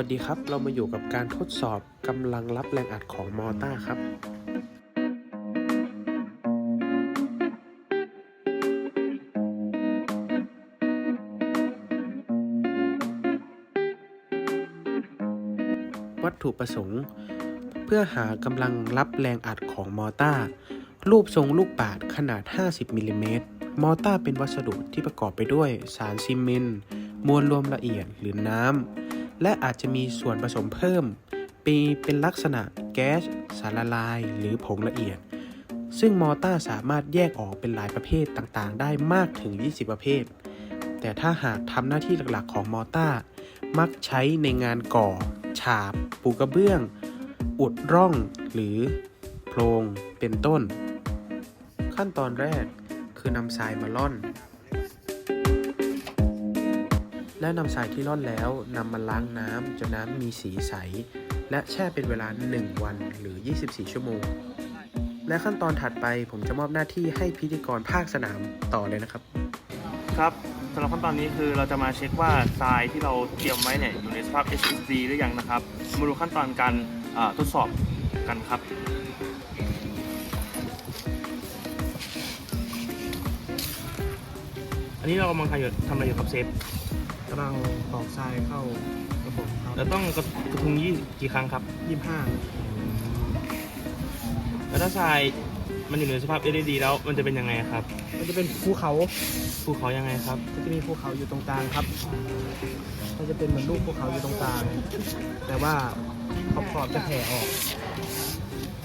วัสดีครับ เรามาอยู่กับการทดสอบกำลังรับแรงอัดของมอเตอร์ครับ วัตถุประสงค์ เพื่อหากำลังรับแรงอัดของมอเตอร์รูปทรงลูกบาศก์ขนาด 50มิลลิเมตรมอเตอร์เป็นวัสดุที่ประกอบไปด้วยสารซีเมนต์มวลรวมละเอียดหรือน้ำ และอาจจะมีส่วนผสมเพิ่มปีเป็นลักษณะแก๊ส สารละลาย หรือผงละเอียด ซึ่งมอตอร์สามารถแยกออกเป็นหลายประเภทต่างๆ ได้มากถึง 20 ประเภท แต่ถ้าหากทำหน้าที่หลักๆ ของมอตอร์มักใช้ในงานก่อ ฉาบ ปูกระเบื้อง อุดร่อง หรือโพรง เป็นต้น ขั้นตอนแรกคือนำทรายมาล่อน และนำทรายที่ร่อนแล้วนำมาล้างน้ำจนน้ำมีสีใส และแช่เป็นเวลา 1 วันหรือ 24 ชั่วโมง และขั้นตอนถัดไปผมจะมอบหน้าที่ให้พิธีกรภาคสนามต่อเลยนะครับ ครับสำหรับขั้นตอนนี้คือเราจะมาเช็คว่าทรายที่เราเตรียมไว้เนี่ยอยู่ในสภาพ SSD หรือยังนะครับ มาดูขั้นตอนการทดสอบกันครับอันนี้เรากำลังทำอยู่ทำอะไรอยู่ครับเซฟำลังตอกทรายเข้าระบบครับแล้วต้องกระกระทุงยี่กี่ครั้งครับ ยี่ห้าแล้วถ้าทรายมันอยู่ในสภาพ SSD แล้วมันจะเป็นยังไงครับมันจะเป็นภูเขาภูเขายังไงครับ มันจะมีภูเขาอยู่ตรงกลางครับมันจะเป็นเหมือนรูปภูเขาอยู่ตรงกลาง แต่ว่าขอบขอบๆจะแผ่ออก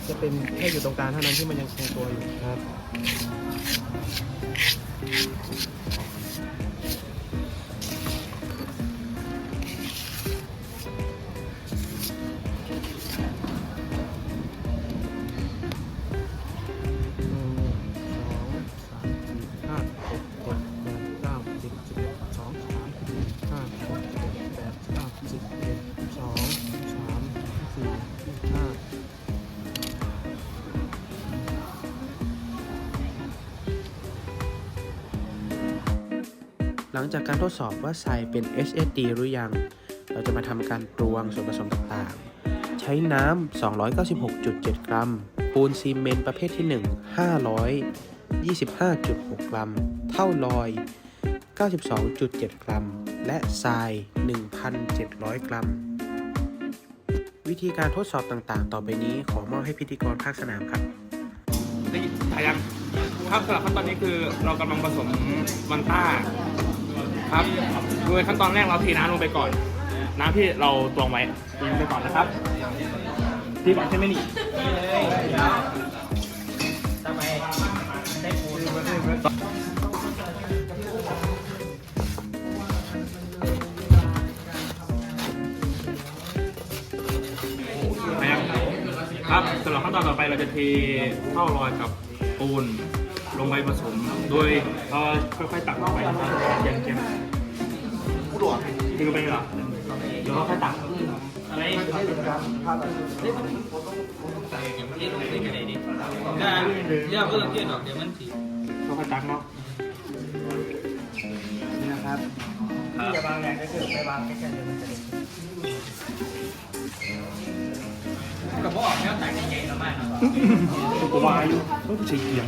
จะเป็นแค่อยู่ตรงกลางเท่านั้นที่มันยังคงตัวอยู่ครับ หลังจากการทดสอบว่าทรายเป็น HSD หรือยัง เราจะมาทำการตวงส่วนผสมต่างๆ ใช้น้ำ 296.7 กรัม ปูนซีเมนต์ประเภทที่ 1 525.6 กรัม เท่าลอย 92.7 กรัม และทราย 1,700 กรัม วิธีการทดสอบต่างๆ ต่อไปนี้ขอมอบให้พิธีกรภาคสนามครับได้ยินถ่ายยังครับสำหรับขั้นตอนนี้คือเรากำลังผสมมันต้า ครับโดยขั้นตอนแรกเราเทน้ำลงไปก่อน น้ำที่เราตวงไว้เทลงไปก่อนนะครับทีก่อนใช่ไหมนี่ไปยังครับสำหรับขั้นตอนต่อไปเราจะเทเท่าลอยกับปูน ลงไปผสมโดยเราค่อยๆตักลงไปนะครับเย็นเย็นทิ้งลงไปเหรอเดี๋ยวเราค่อยตักอะไรเราค่อยตักเนาะนี่นะครับที่จะวางแรงก็คือไปวางใกล้ๆเลยมันจะเด็กกูวาอยู่เฮ้ยกูใช้เอียง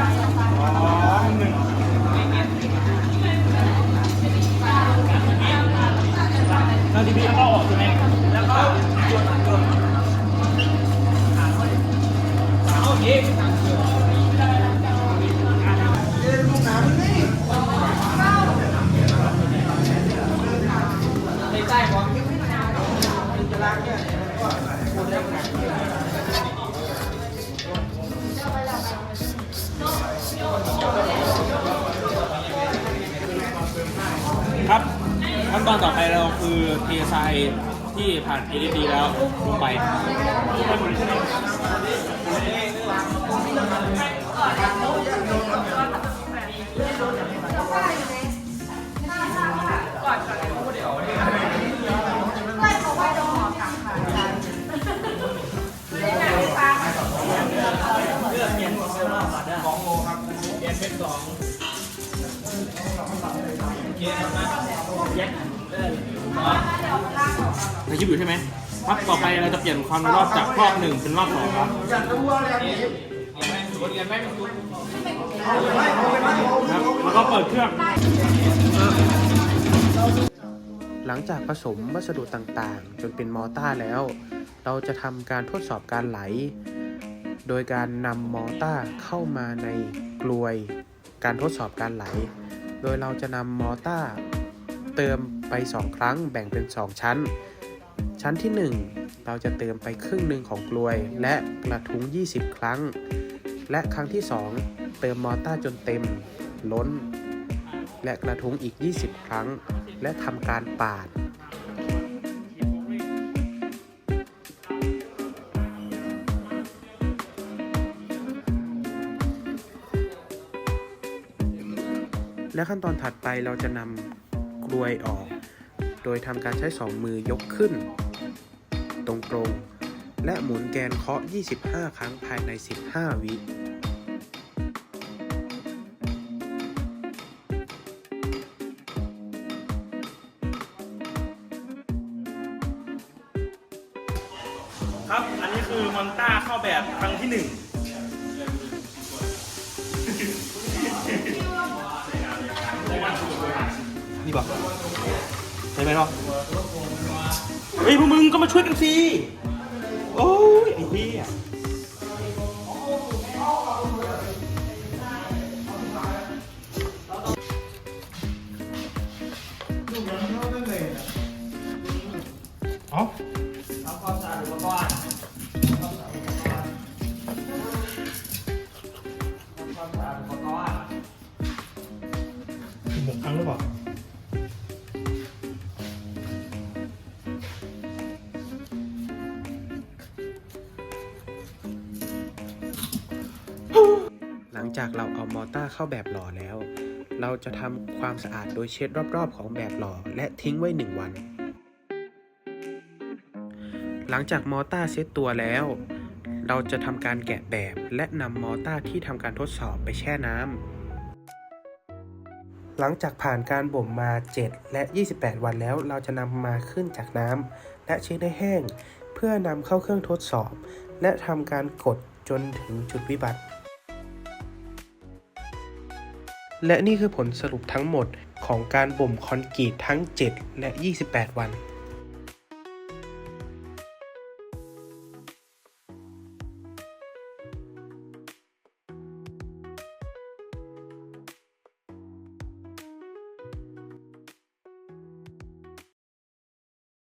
ว นตอนต่อไปเราคือเททรายที่ผ่าน LED แล้วลงไป ในคลิปอยู่ใช่ไหมครับต่อไปเราจะเปลี่ยนความรอบจากรอบหนึ่งเป็นรอบสองครับครับแล้วก็เปิดเครื่อง หลังจากผสมวัสดุต่างๆ จนเป็นมอต้าแล้ว เราจะทำการทดสอบการไหล โดยการนำมอต้าเข้ามาในกลวย การทดสอบการไหล โดยเราจะนำมอต้าเติมไป 2 ครั้งแบ่งเป็น 2 ชั้น ชั้นที่ 1 เราจะเติมไปครึ่งหนึ่งของกลวย และกระทุ้ง 20 ครั้ง และครั้งที่ 2 เติมมอต้าจนเต็ม ล้น และกระทุ้งอีก 20 ครั้ง และทำการปาดและขั้นตอนถัดไปเราจะนำกลวยออก โดยทำการใช้สองมือยกขึ้น ตรงๆ และหมุนแกนเคาะ 25 ครั้งภายใน 15 วิครับ อันนี้คือมอนต้าเข้าแบบครั้งที่หนึ่งนี่บอกใช่ไหมเนาะ เฮ้ยพวกมึงก็มาช่วยกันสิโอ้ยไอ้เหี้ยเอ๋อถึงหกครั้งหรือเปล่า จากเราเอามอต้าเข้าแบบหล่อแล้ว เราจะทำความสะอาดโดยเช็ดรอบๆ ของแบบหล่อและทิ้งไว้ 1 วัน หลังจากมอต้าเซตตัวแล้ว เราจะทำการแกะแบบและนำมอต้าที่ทำการทดสอบไปแช่น้ำ หลังจากผ่านการบ่มมา 7 และ 28 วันแล้ว เราจะนำมาขึ้นจากน้ำและเช็ดให้แห้ง เพื่อนำเข้าเครื่องทดสอบ และทำการกดจนถึงจุดวิบัติ และนี่คือผลสรุปทั้งหมดของการบ่มคอนกรีตทั้ง 7 และ 28 วัน